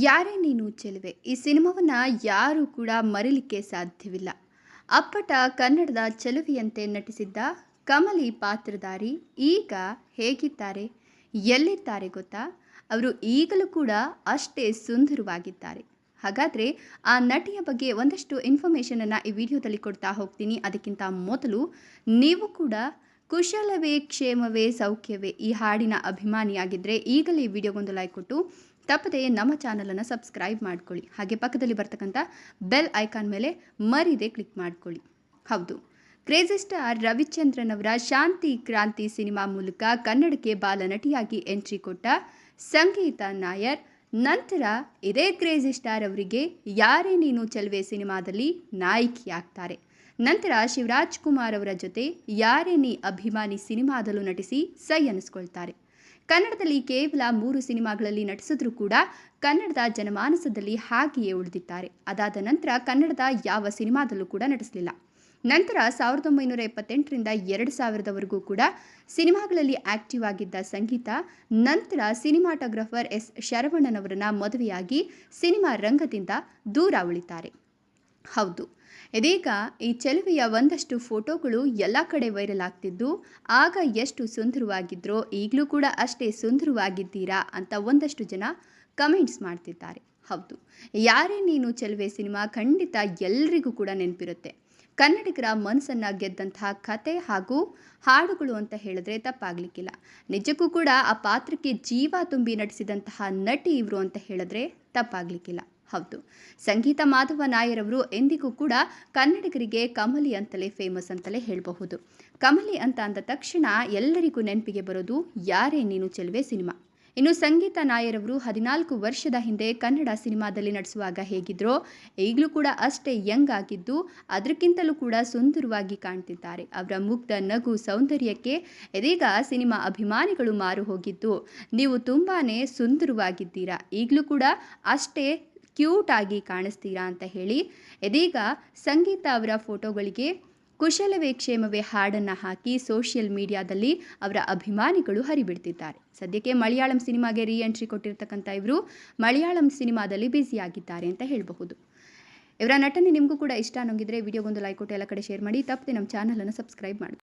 ಯಾರೇ ನೀನು ಚೆಲುವೆ, ಈ ಸಿನಿಮಾವನ್ನು ಯಾರೂ ಕೂಡ ಮರಿಲಿಕ್ಕೆ ಸಾಧ್ಯವಿಲ್ಲ. ಅಪ್ಪಟ ಕನ್ನಡದ ಚೆಲುವೆಯಂತೆ ನಟಿಸಿದ್ದ ಕಮಲಿ ಪಾತ್ರಧಾರಿ ಈಗ ಹೇಗಿದ್ದಾರೆ ಎಲ್ಲಿದ್ದಾರೆ ಗೊತ್ತಾ? ಅವರು ಈಗಲೂ ಕೂಡ ಅಷ್ಟೇ ಸುಂದರವಾಗಿದ್ದಾರೆ. ಹಾಗಾದರೆ ಆ ನಟಿಯ ಬಗ್ಗೆ ಒಂದಷ್ಟು ಇನ್ಫಾರ್ಮೇಷನನ್ನು ಈ ವಿಡಿಯೋದಲ್ಲಿ ಕೊಡ್ತಾ ಹೋಗ್ತೀನಿ. ಅದಕ್ಕಿಂತ ಮೊದಲು ನೀವು ಕೂಡ ಕುಶಲವೇ, ಕ್ಷೇಮವೇ, ಸೌಖ್ಯವೇ ಈ ಹಾಡಿನ ಅಭಿಮಾನಿಯಾಗಿದ್ದರೆ ಈಗಲೇ ಈ ವಿಡಿಯೋಗೊಂದು ಲೈಕ್ ಕೊಟ್ಟು ತಪ್ಪದೆ ನಮ್ಮ ಚಾನಲನ್ನು ಸಬ್ಸ್ಕ್ರೈಬ್ ಮಾಡ್ಕೊಳ್ಳಿ. ಹಾಗೆ ಪಕ್ಕದಲ್ಲಿ ಬರ್ತಕ್ಕಂಥ ಬೆಲ್ ಐಕಾನ್ ಮೇಲೆ ಮರಿದೆ ಕ್ಲಿಕ್ ಮಾಡ್ಕೊಳ್ಳಿ. ಹೌದು. ಕ್ರೇಜಿ ಸ್ಟಾರ್ ರವಿಚಂದ್ರನ್ ಅವರ ಶಾಂತಿ ಕ್ರಾಂತಿ ಸಿನಿಮಾ ಮೂಲಕ ಕನ್ನಡಕ್ಕೆ ಬಾಲನಟಿಯಾಗಿ ಎಂಟ್ರಿ ಕೊಟ್ಟ ಸಂಗೀತ ನಾಯರ್, ನಂತರ ಇದೇ ಕ್ರೇಜಿ ಸ್ಟಾರ್ ಅವರಿಗೆ ಯಾರೇ ನೀನು ಚೆಲುವೆ ಸಿನಿಮಾದಲ್ಲಿ ನಾಯಕಿಯಾಗ್ತಾರೆ. ನಂತರ ಶಿವರಾಜ್ ಕುಮಾರ್ ಅವರ ಜೊತೆ ಯಾರೇ ನೀ ಅಭಿಮಾನಿ ಸಿನಿಮಾದಲ್ಲೂ ನಟಿಸಿ ಸೈ ಅನ್ನಿಸ್ಕೊಳ್ತಾರೆ ಕನ್ನಡದಲ್ಲಿ ಕೇವಲ ಮೂರು ಸಿನಿಮಾಗಳಲ್ಲಿ ನಟಿಸಿದ್ರೂ ಕೂಡ ಕನ್ನಡದ ಜನಮಾನಸದಲ್ಲಿ ಹಾಗೆಯೇ ಉಳಿದಿದ್ದಾರೆ. ಅದಾದ ನಂತರ ಕನ್ನಡದ ಯಾವ ಸಿನಿಮಾದಲ್ಲೂ ಕೂಡ ನಟಿಸಲಿಲ್ಲ. ನಂತರ ಸಾವಿರದ ಒಂಬೈನೂರ ಎಪ್ಪತ್ತೆಂಟರಿಂದ ಎರಡು ಸಾವಿರದವರೆಗೂ ಕೂಡ ಸಿನಿಮಾಗಳಲ್ಲಿ ಆಕ್ಟಿವ್ ಆಗಿದ್ದ ಸಂಗೀತ, ನಂತರ ಸಿನಿಮಾಟೋಗ್ರಾಫರ್ ಎಸ್ ಶರವಣ್ಣನವರನ್ನ ಮದುವೆಯಾಗಿ ಸಿನಿಮಾ ರಂಗದಿಂದ ದೂರ ಉಳಿತಾರೆ. ಹೌದು. ಇದೀಗ ಈ ಚೆಲುವೆಯ ಒಂದಷ್ಟು ಫೋಟೋಗಳು ಎಲ್ಲ ಕಡೆ ವೈರಲ್ ಆಗ್ತಿದ್ದು, ಆಗ ಎಷ್ಟು ಸುಂದರವಾಗಿದ್ರೋ ಈಗಲೂ ಕೂಡ ಅಷ್ಟೇ ಸುಂದರವಾಗಿದ್ದೀರಾ ಅಂತ ಒಂದಷ್ಟು ಜನ ಕಮೆಂಟ್ಸ್ ಮಾಡ್ತಿದ್ದಾರೆ. ಹೌದು. ಯಾರೇ ನೀನು ಚೆಲುವೆ ಸಿನಿಮಾ ಖಂಡಿತ ಎಲ್ರಿಗೂ ಕೂಡ ನೆನಪಿರುತ್ತೆ. ಕನ್ನಡಿಗರ ಮನಸ್ಸನ್ನು ಗೆದ್ದಂತಹ ಕತೆ ಹಾಗೂ ಹಾಡುಗಳು ಅಂತ ಹೇಳಿದ್ರೆ ತಪ್ಪಾಗಲಿಕ್ಕಿಲ್ಲ. ನಿಜಕ್ಕೂ ಕೂಡ ಆ ಪಾತ್ರಕ್ಕೆ ಜೀವ ತುಂಬಿ ನಟಿಸಿದಂತಹ ನಟಿ ಇವರು ಅಂತ ಹೇಳಿದ್ರೆ ತಪ್ಪಾಗಲಿಕ್ಕಿಲ್ಲ. ಹೌದು. ಸಂಗೀತ ಮಾಧವ ನಾಯರವರು ಎಂದಿಗೂ ಕೂಡ ಕನ್ನಡಿಗರಿಗೆ ಕಮಲಿ ಅಂತಲೇ ಫೇಮಸ್ ಅಂತಲೇ ಹೇಳಬಹುದು. ಕಮಲಿ ಅಂತ ಅಂದ ತಕ್ಷಣ ಎಲ್ಲರಿಗೂ ನೆನಪಿಗೆ ಬರೋದು ಯಾರೇ ನೀನು ಚೆಲುವೆ ಸಿನಿಮಾ. ಇನ್ನು ಸಂಗೀತ ನಾಯರವರು ಹದಿನಾಲ್ಕು ವರ್ಷದ ಹಿಂದೆ ಕನ್ನಡ ಸಿನಿಮಾದಲ್ಲಿ ನಟಿಸುವಾಗ ಹೇಗಿದ್ರೋ ಈಗಲೂ ಕೂಡ ಅಷ್ಟೇ ಯಂಗ್ ಆಗಿದ್ದು ಅದಕ್ಕಿಂತಲೂ ಕೂಡ ಸುಂದರವಾಗಿ ಕಾಣ್ತಿದ್ದಾರೆ. ಅವರ ಮುಗ್ಧ ನಗು ಸೌಂದರ್ಯಕ್ಕೆ ಇದೀಗ ಸಿನಿಮಾ ಅಭಿಮಾನಿಗಳು ಮಾರು ಹೋಗಿದ್ದು ನೀವು ತುಂಬಾ ಸುಂದರವಾಗಿದ್ದೀರಾ. ಈಗಲೂ ಕೂಡ ಅಷ್ಟೇ ಕ್ಯೂಟ್ ಆಗಿ ಕಾಣಿಸ್ತೀರಾ ಅಂತ ಹೇಳಿ ಇದೀಗ ಸಂಗೀತ ಅವರ ಫೋಟೋಗಳಿಗೆ ಕುಶಲವೇ ಕ್ಷೇಮವೇ ಹಾಡನ್ನು ಹಾಕಿ ಸೋಷಿಯಲ್ ಮೀಡಿಯಾದಲ್ಲಿ ಅವರ ಅಭಿಮಾನಿಗಳು ಹರಿಬಿಡ್ತಿದ್ದಾರೆ. ಸದ್ಯಕ್ಕೆ ಮಲಯಾಳಂ ಸಿನಿಮಾಗೆ ರೀ ಎಂಟ್ರಿ ಕೊಟ್ಟಿರ್ತಕ್ಕಂಥ ಇವರು ಮಲಯಾಳಂ ಸಿನಿಮಾದಲ್ಲಿ ಬ್ಯುಸಿಯಾಗಿದ್ದಾರೆ ಅಂತ ಹೇಳಬಹುದು. ಇವರ ನಟನೆ ನಿಮಗೂ ಕೂಡ ಇಷ್ಟ ಅನ್ನೋಂಗಿದ್ರೆ ವಿಡಿಯೋಗೊಂದು ಲೈಕ್ ಕೊಟ್ಟು ಎಲ್ಲ ಕಡೆ ಶೇರ್ ಮಾಡಿ, ತಪ್ಪದೆ ನಮ್ಮ ಚಾನಲನ್ನು ಸಬ್ಸ್ಕ್ರೈಬ್ ಮಾಡಿ.